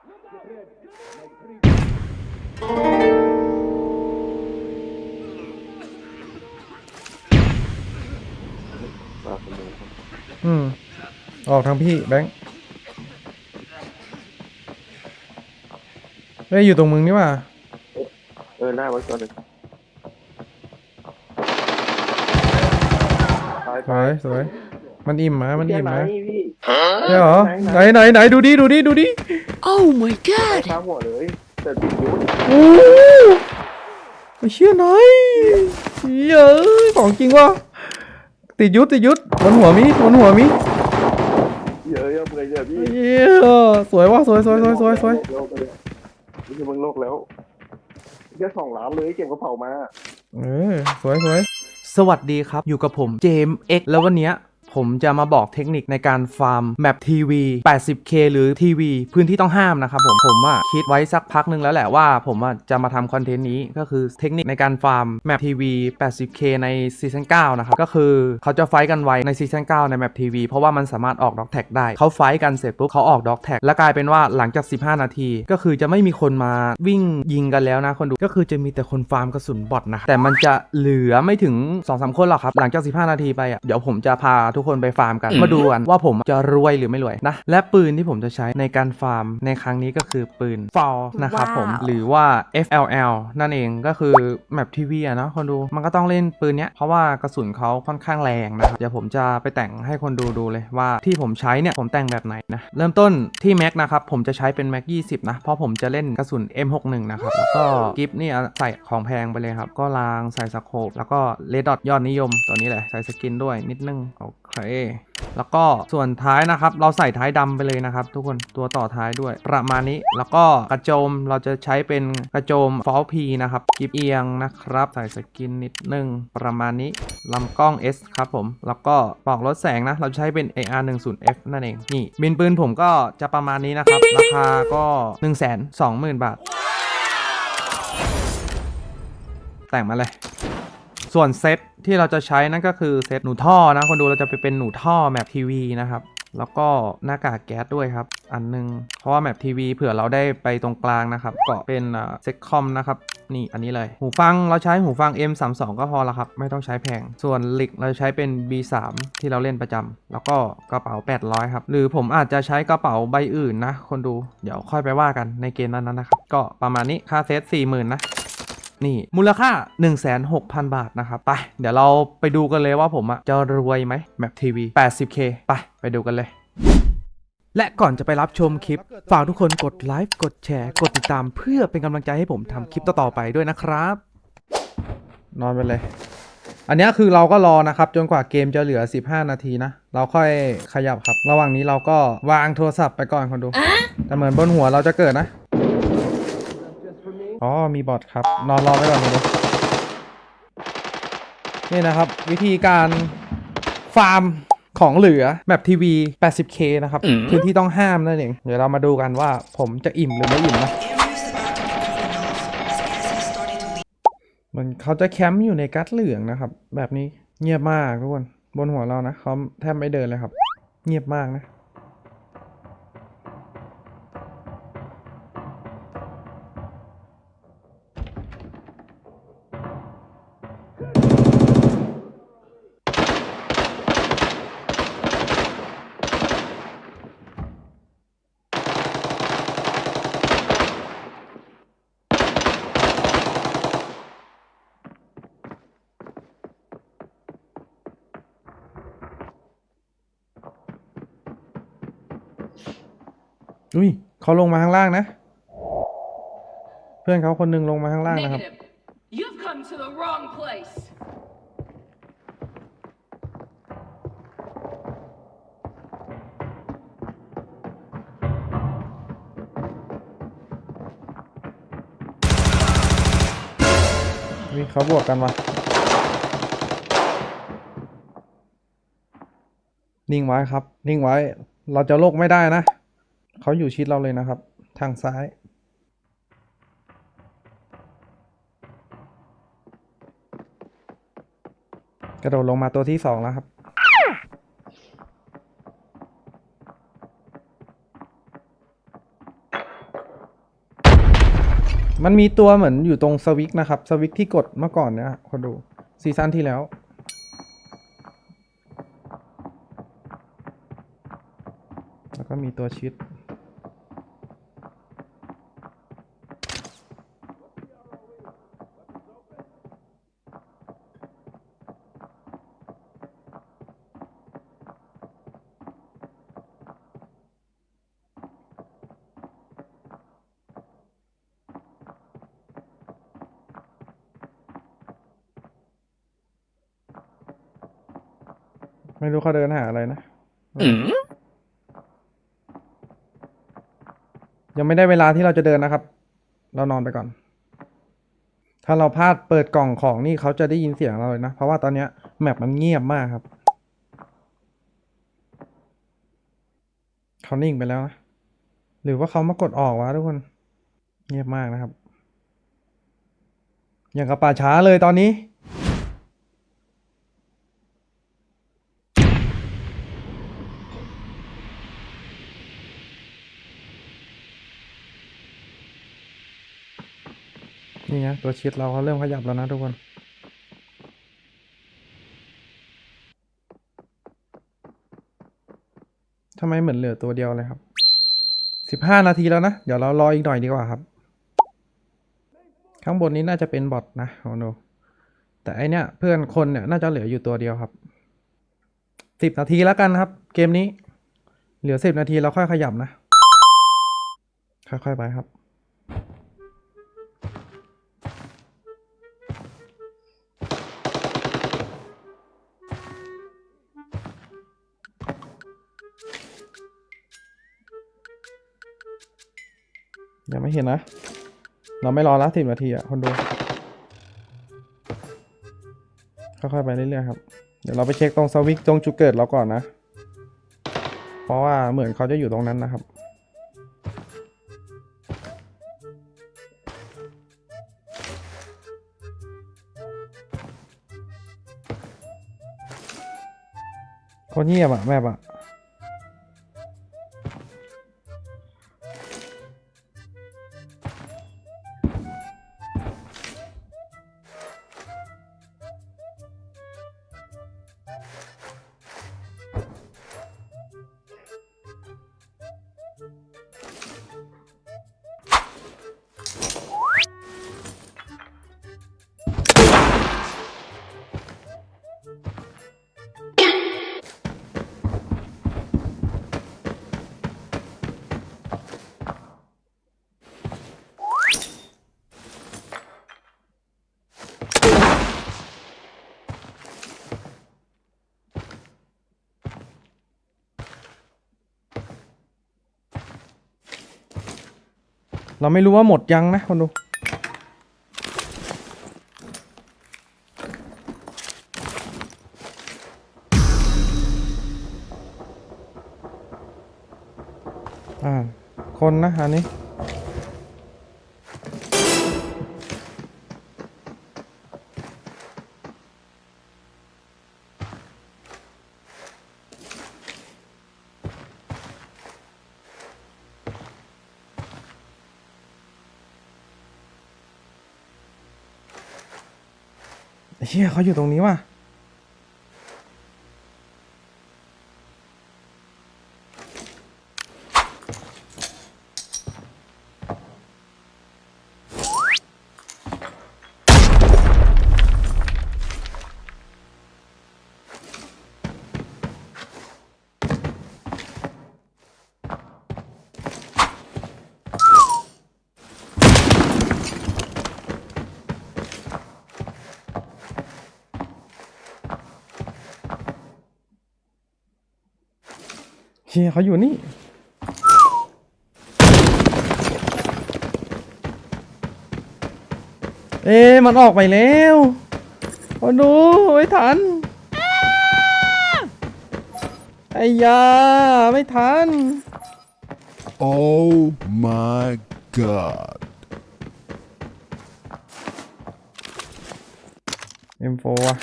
มาคนเดียวอืม ออกทางพี่แบงค์เฮ้ยอยู่ตรงมึงนี่ว่าเออหน้าไว้ตัวหนึ่งตายสวยสวย มันอิ่มมามันเพี่อิ่มไหนมาพี่ใช่เหรอไหนไหนไหนดูดิดูดิดูดิ Oh my god! ข้าหัวเลยแต่ติดยุ้ยโอ้ไม่เชื่อหน่อยเย้ยของจริงว่ะติดยุดติดยุดบนหัวมีบนหัวมีเยอะเยอะเลยเยอะพี่เย้สวยว่ะสวยสวยสวยสวยสวยโลกเลยนี่คือมึงโลกแล้วแค่สองล้านเลยเก็บกระเป๋ามา เออสวยสวย สวัสดีครับ อยู่กับผมเจมเอ็กแล้ววันเนี้ย ผมจะมาบอกเทคนิคในการฟาร์มแมปทีวี 80K หรือทีวีพื้นที่ต้องห้ามนะครับผมผมอะคิดไว้สักพักนึงแล้วแหละว่าผมอะจะมาทำคอนเทนต์นี้ก็คือเทคนิคในการฟาร์มแมปทีวี 80K ในซีซั่น9นะครับก็คือเขาจะไฟท์กันไวในซีซั่น9ในแมปทีวีเพราะว่ามันสามารถออกด็อกแท็กได้เขาไฟท์กันเสร็จปุ๊บเขาออกด็อกแท็กแล้วกลายเป็นว่าหลังจาก 15 นาที ก็คือจะไม่มีคนมาวิ่งยิงกันแล้วนะคนดูก็คือจะมีแต่คนฟาร์มกระสุนบอทนะแต่มันจะเหลือไม่ถึง2-3คนหรอกครับหลังจาก 15 นาทีไปอะเดี๋ยวผมจะพาทุกคนไปฟาร์มกันมาดูกันว่าผมจะรวยหรือไม่รวยนะและปืนที่ผมจะใช้ในการฟาร์มในครั้งนี้ก็คือปืนฟอลนะครับผมว้าวหรือว่า FLL นั่นเองก็คือแมปทีวีอะเนาะคนดูมันก็ต้องเล่นปืนเนี้ยเพราะว่ากระสุนเขาค่อนข้างแรงนะครับเดี๋ยวผมจะไปแต่งให้คนดูดูเลยว่าที่ผมใช้เนี่ยผมแต่งแบบไหนนะเริ่มต้นที่แม็กนะครับผมจะใช้เป็นแม็ก20นะเพราะผมจะเล่นกระสุน M61 นะครับแล้วก็กิฟต์นี่ใส่ของแพงไปเลยครับก็ลางใส่สโคปแล้วก็เลดดอทยอดนิยมตัวนี้แหละใส่สกินด้วยนิดนึงโอเคแล้วก็ส่วนท้ายนะครับ เราใส่ท้ายดำไปเลยนะครับ ทุกคนตัวต่อท้ายด้วย ประมาณนี้แล้วก็กระโจมเราจะใช้เป็นกระโจมฟอลพีนะครับกิบเอียงนะครับ ใส่สกินนิดนึงประมาณนี้ลำกล้อง S ครับผม แล้วก็ปลอกลดแสงนะ เราใช้เป็น AR10F นั่นเองนี่บินปืนผมก็จะประมาณนี้นะครับ ราคาก็ 120,000 บาท แต่งมาเลย ส่วนเซตที่เราจะใช้นั่นก็คือเซตหนูท่อนะคนดูเราจะไปเป็นหนูท่อแมปทีวีนะครับแล้วก็หน้ากากแก๊สด้วยครับ อันหนึง เพราะว่าแมปทีวีเผื่อเราได้ไปตรงกลางนะครับ เกาะเป็นเซ็กคอมนะครับ นี่อันนี้เลย หูฟังเราใช้หูฟัง M32 ก็พอละครับ ไม่ต้องใช้แพง ส่วนลิกเราใช้เป็น B3 ที่เราเล่นประจำแล้วก็กระเป๋า 800 ครับ หรือผมอาจจะใช้กระเป๋าใบอื่นนะ คนดูเดี๋ยวค่อยไปว่ากันในเกมนั้นๆนะครับ ก็ประมาณนี้ค่าเซต40,000นะ นี่มูลค่า 16,000 บาทนะครับไปเดี๋ยวเราไปดูกันเลยว่าผมอะจะรวยไหมแมปทีวี 80k ไปไปดูกันเลยและก่อนจะไปรับชมคลิป ฝากทุกคนกดไลค์กดแชร์ กดติดตามเพื่อเป็นกำลังใจให้ผมทำคลิปต่อ ๆ ไปด้วยนะครับ นอนไปเลย อันนี้คือเราก็รอนะครับ จนกว่าเกมจะเหลือ 15 นาทีนะ เราค่อยขยับครับ ระหว่างนี้เราก็วางโทรศัพท์ไปก่อนคนดู แต่เหมือนบนหัวเราจะเกิดนะ อ๋อ มีบอทครับ นอนรอไว้ก่อนเลยนี่นะครับ วิธีการฟาร์มของเหลือแบบทีวี 80k นะครับ พื้นที่ต้องห้ามนั่นเอง เดี๋ยวเรามาดูกันว่าผมจะอิ่มหรือไม่อิ่มนะ มันเขาจะแคมป์อยู่ในกัดเหลืองนะครับ แบบนี้เงียบมากทุกคน บนหัวเรานะเขาแทบไม่เดินเลยครับ เงียบมากนะ อุ้ยเขาลงมาข้างล่างนะ เพื่อนเขาคนหนึงลงมาข้างล่างนะครับ Negative. You've come to the wrong place. นี่เขาบวกกันวะนิ่งไว้ครับ นิ่งไว้ เราจะโลกไม่ได้นะ เขาอยู่ชิดเราเลยนะครับ ทางซ้าย กระโดดลงมาตัวที่สองแล้วครับ มันมีตัวเหมือนอยู่ตรงสวิกนะครับ สวิกที่กดเมื่อก่อนเนี่ยคนดูซีซั่นที่แล้วแล้วก็มีตัวชิด ไม่รู้เขาเดินหาอะไรนะ ยังไม่ได้เวลาที่เราจะเดินนะครับ เรานอนไปก่อน ถ้าเราพลาดเปิดกล่องของนี่เขาจะได้ยินเสียงเราเลยนะ เพราะว่าตอนเนี้ยแมปมันเงียบมากครับ เขานิ่งไปแล้วนะ หรือว่าเขามากดออกวะทุกคน เงียบมากนะครับ อย่างกับป่าช้าเลยตอนนี้ นี่นะตัวชิดเราเขาเริ่มขยับแล้วนะทุกคนทำไมเหมือนเหลือตัวเดียวเลยครับสิบห้านาทีแล้วนะ เดี๋ยวเรารออีกหน่อยดีกว่าครับ ข้างบนนี้น่าจะเป็นบอทนะโอ้โนแต่ไอเนี้ยเพื่อนคนเนี่ยน่าจะเหลืออยู่ตัวเดียวครับสิบนาทีแล้วกันครับ เกมนี้ เหลือสิบนาทีเราค่อยขยับนะ ค่อยๆไปครับ ยังไม่เห็นนะ เราไม่รอละสิบนาทีอะคนดู ค่อยๆไปเรื่อยๆครับ เดี๋ยวเราไปเช็คตรงสวิกตรงจุดเกิดเราก่อนนะ เพราะว่าเหมือนเขาจะอยู่ตรงนั้นนะครับคนเงียบอะแมปอะ เราไม่รู้ว่าหมดยังนะคนดู อ่า คนนะอันนี้ เขาอยู่ตรงนี้ว่ะ เฮียเขาอยู่นี่ เอ๊ะมันออกไปแล้วโอ้ดูไม่ทัน ไอ้ยา ไม่ทัน Oh my god. M4 อะ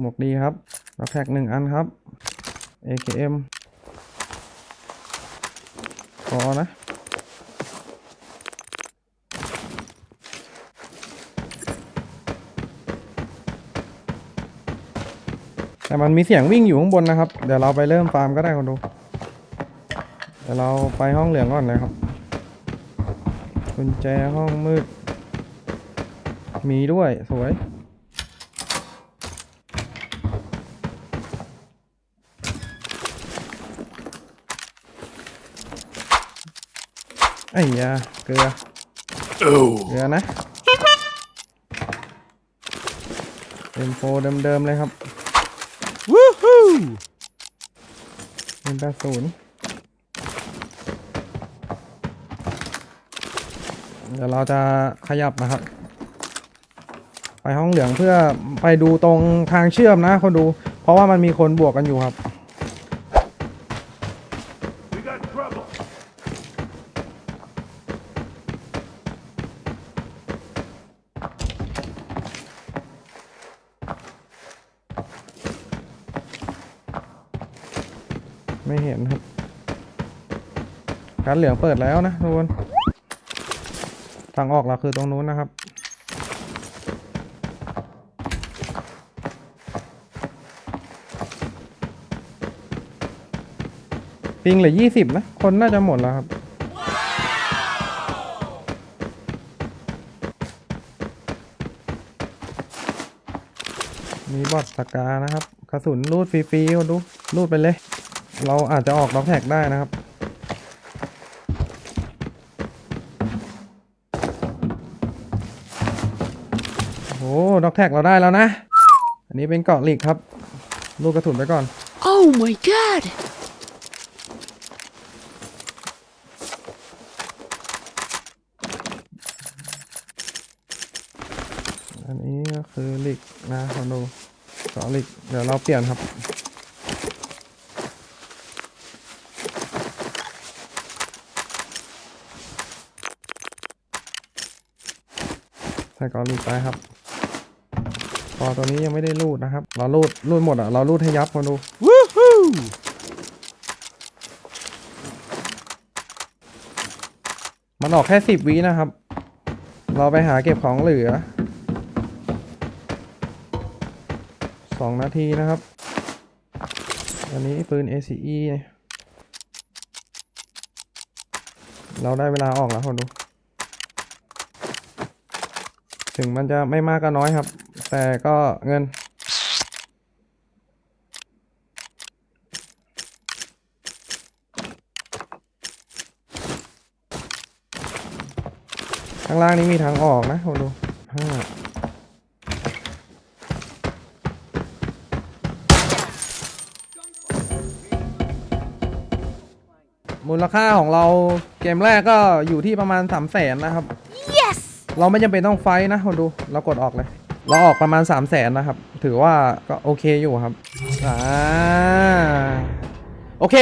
หมวกดีครับแล้วแพ็กหนึ่งอันครับ AKM พอนะ แต่มันมีเสียงวิ่งอยู่ข้างบนนะครับ เดี๋ยวเราไปเริ่มฟาร์มก็ได้คนดู เดี๋ยวเราไปห้องเหลืองก่อนเลยครับกุญแจห้องมืด มีด้วยสวย ไอ้ยาเกลือ Oh. เกลือนะเอ็มโฟเดิมๆเลยครับ Woohoo! เป็นแปดศูนย์เดี๋ยวเราจะขยับนะครับ ไปห้องเหลืองเพื่อไปดูตรงทางเชื่อมนะคนดู เพราะว่ามันมีคนบวกกันอยู่ครับ ไม่เห็นครับการเหลืองเปิดแล้วนะทุกคนทางออกเราคือตรงนู้นนะครับ ปิงเหลือยี่สิบนะ คนน่าจะหมดแล้วครับมีบอทสกานะครับ กระสุนรูดฟรีๆดูรูดไปเลย เราอาจจะออกล็อกแท็กได้นะครับ โอ้โหด็อกแท็กเราได้แล้วนะ อันนี้เป็นเกาะหลีกครับ ลูกกระสุนไปก่อน Oh my god! อันนี้ก็คือหลีกนะคอนดูเกาะหลีกเดี๋ยวเราเปลี่ยนครับ ใส่เกาลีกไปครับพอตัวนี้ยังไม่ได้รูดนะครับ เรารูดรูดหมดอะเรารูดให้ยับคนดู Woohoo! มันออกแค่สิบวินะครับ เราไปหาเก็บของเหลือสองนาทีนะครับอันนี้ปืน ACE เราได้เวลาออกแล้วคนดู ถึงมันจะไม่มากก็น้อยครับ แต่ก็เงิน ข้างล่างนี้มีทางออกนะคนดูห้ามูลค่าของเราเกมแรกก็อยู่ที่ประมาณ3 0 0แสนนะครับ เราไม่จำเป็นต้องไฟท์นะคนดูเรากดออกเลย เราออกประมาณ 3 0 0แสนนะครับ ถือว่าก็โอเคอยู่ครับอ่าโอเค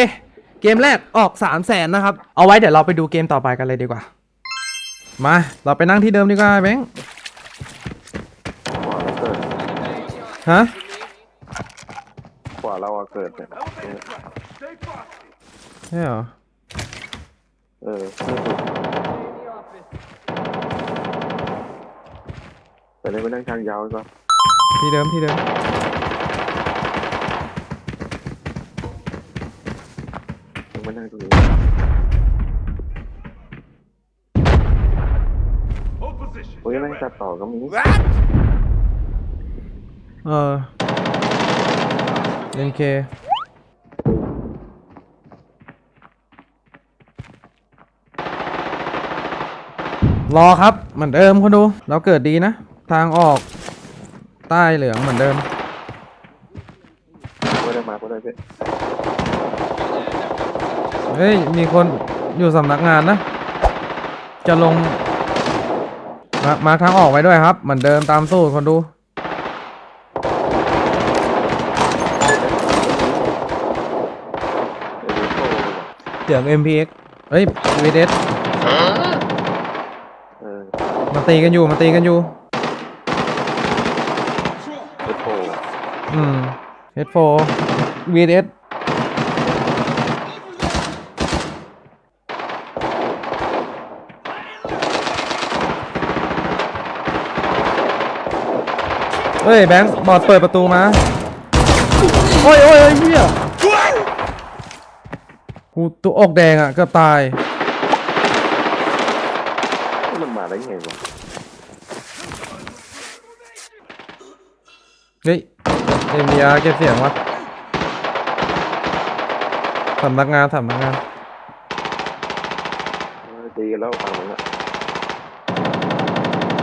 เกมแรกออก 3 0 0แสนนะครับ เอาไว้เดี๋ยวเราไปดูเกมต่อไปกันเลยดีกว่า มา เราไปนั่งที่เดิมดีกว่าแบงค์ขวาเราเกิดฮะขวาเราอะเกิดเนี่ยใช่เหรอเออไม่ถูก แต่เลยไปนั่งทางยาวซะที่เดิมที่เดิมมึงมานั่งตรงนี้โอ้ยนั่งตัดต่อก็มีเออเอ็นเครอครับเหมือนเดิมคนดู เราเกิดดีนะ ทางออก ใต้เหลืองเหมือนเดิมไม่ได้มาก็ได้พี่เฮ้ย มีคนอยู่สำนักงานนะ จะลง มามาทางออกไว้ด้วยครับ เหมือนเดิมตามสูตรคนดูเดี๋ยวโตเลยว่ะเสียง MPX เฮ้ย VDS เออมาตีกันอยู่มาตีกันอยู่ เดี๋ยวโต อืม H4 VDS เฮ้ยแบงค์บอดเปิดประตูมา โอ้ยโอ้ยโอ้ยเฮียกูตัวออกแดงอะเกือบตาย มันมาได้ไงวะเฮ้ย เอ็มดีอาร์เก็บเสียงวะสำนักงานสำนักงานเออตีกันแล้วฝั่งนั้นอะ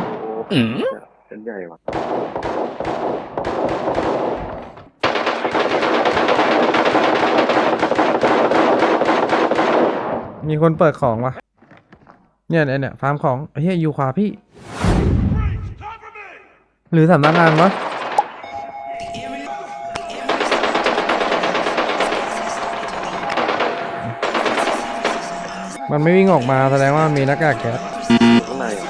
โอ้โหเป็นใหญ่ว่ะมีคนเปิดของวะเนี่ยเนี่ยเนี่ยฟาร์มของเฮียอยู่ขวาพี่ หรือสำนักงานวะ มันไม่วิ่งออกมาแสดงว่ามันมีหน้ากากแก๊สข้างในอะ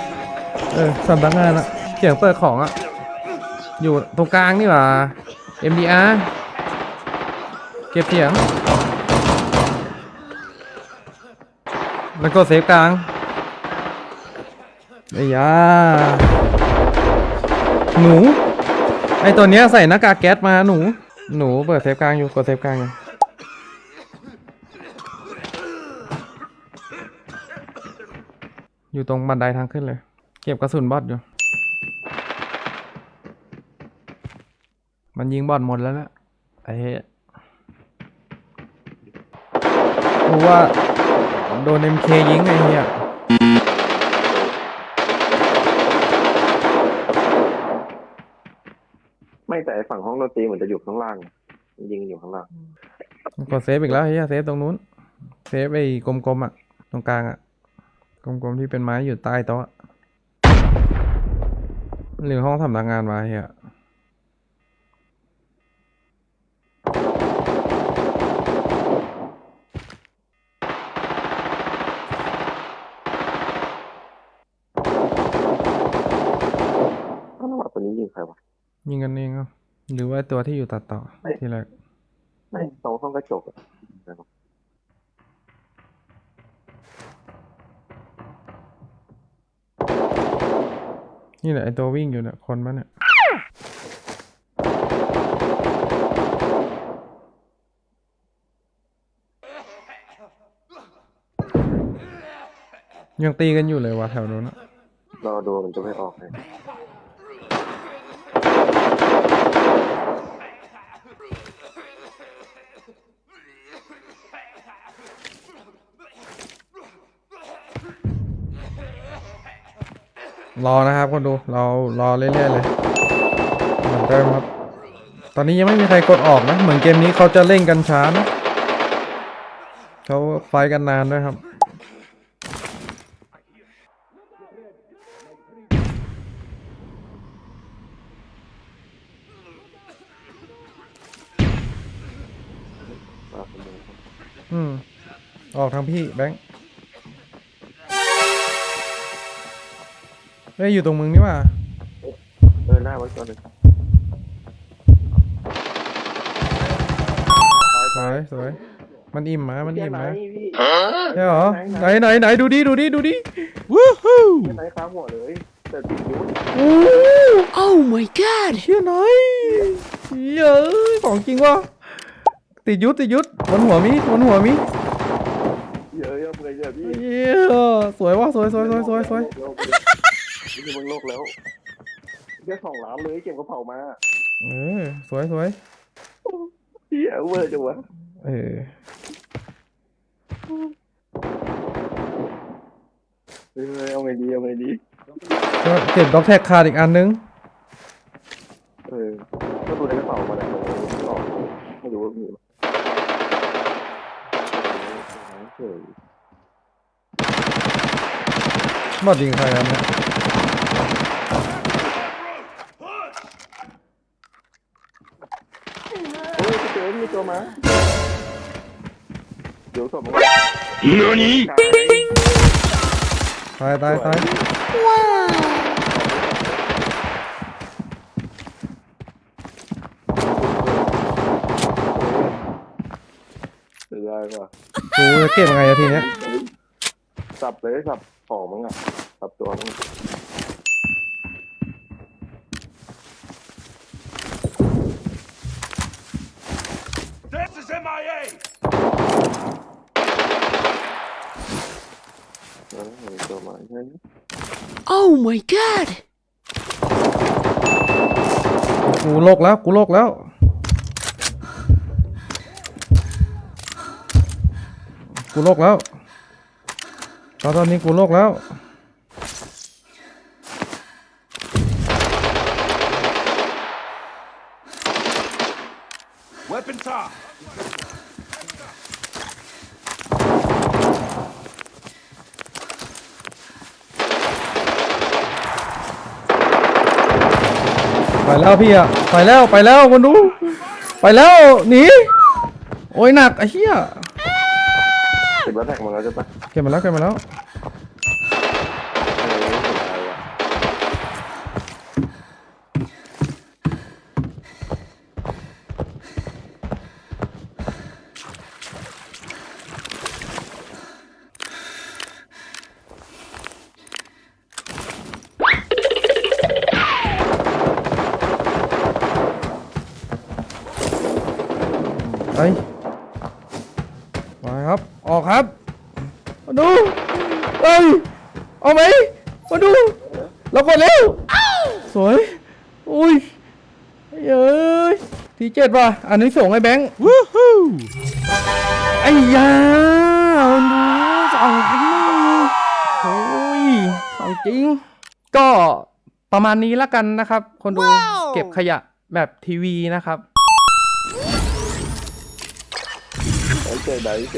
เออสำนักงานอะเสียงเปิดของอะอยู่ตรงกลางนี่หว่า MDR เก็บเสียง แล้วก็เซฟกลางไอ้ยาหนู ไอตัวเนี้ยใส่หน้ากากแก๊สมาหนู หนูเปิดเซฟกลางอยู่กดเซฟกลางอยู่ อยู่ตรงบันไดทางขึ้นเลย เก็บกระสุนบอดอยู่ มันยิงบอดหมดแล้วนะไอ้เหี้ยกูว่าโดน MK ยิงไอ้เหี้ยไม่แต่ไอ้ฝั่งห้องดนตรีเหมือนจะอยู่ข้างล่างมันยิงอยู่ข้างล่าง กดเซฟอีกแล้วไอ้เหี้ยเซฟตรงนู้น เซฟไอ้กลมๆอะ ตรงกลางอะ กลมๆที่เป็นไม้อยู่ใต้โต๊ะอะหรือห้องสำนักงานมาไอ้เหี้ยอ้าวแล้วตัวนี้ยิงใครวะยิงกันเองอะหรือว่าตัวที่อยู่ตัดต่อไม่ที่แรกไม่ตรงห้องกระจก นี่แหละไอตัววิ่งอยู่เนี่ยคนมันเนี่ยยังตีกันอยู่เลยวะแถวนู้นอะรอดูมันจะไม่ออกเลย รอนะครับคนดูเรารอเรื่อยๆเลยเหมือนเดิมครับ ตอนนี้ยังไม่มีใครกดออกนะ เหมือนเกมนี้เขาจะเล่นกันช้านะเขาไฟกันนานด้วยครับอืม ออกทางพี่แบงค์ ฮ้ยอยู่ตรงมึงนี่หว่าเออหน้าไว้ก่อนเลยสวยสวยมันอิ่มมามันอิ่มไหนนะพี่ใช่เหรอไหนไหนไหนดูดิดูดิดูดิ Woohoo! ไหนค้างหัวเลยแต่ติดยุ้ยโอ้ Oh my god! เชี่ยไหนเย้ยของจริงวะติดยุดติดยุดบนหัวมีบนหัวมีเยอะเยอะเลยเยอะพี่เย้สวยวะสวยสวยสวยสวยสวย นี่มึงโลกแล้วแค่สองล้านเลยเก็บกระเป๋ามาเออ สวยสวยเฮียเวอร์จังวะเออเออเอาไงดีเอาไงดีก็เก็บด็อกแท็กขาดอีกอันนึง เออก็ดูในกระเป๋ามาแต่ไม่ออกไม่รู้ว่ามีไหมเฉย บอดยิงใครอันเนี้ยโอ้ยพี่เจอมีตัวมา เดี๋ยวสมมติ NANI? ตายตายตายเสียดายว่ะ กูจะเก็บยังไงอะทีเนี้ยสับเลยสับ ของมึงอะกับตัวมึงตัวมาใช่ไ Oh my god กูโลกแล้ว กูโลกแล้ว กูโลกแล้ว ตอนตอนนี้กูโลกแล้ว Weapon top. ไปแล้วพี่อะไปแล้วไปแล้วคนดู ไปแล้วหนีโอ้ยหนักไอ้เหี้ยเก็บแล้วแท็กมาแล้วใช่ปะ เก็บมาแล้วเก็บมาแล้วไป็นไรว่ะไปไปครับ ออกครับ มาดูเอ้ยเอาไหมมาดูเรากดเร็วสวยอุ้ยเอ้ยทีเจ็ดว่ะอันนี้ส่งไอ้แบงค์ Woohoo! ไอ้ยามันดูสองพันหนึ่งโอ้ยของจริง ก็ประมาณนี้ละกันนะครับ คนดูเก็บขยะแบบทีวีนะครับ ไอ้เจ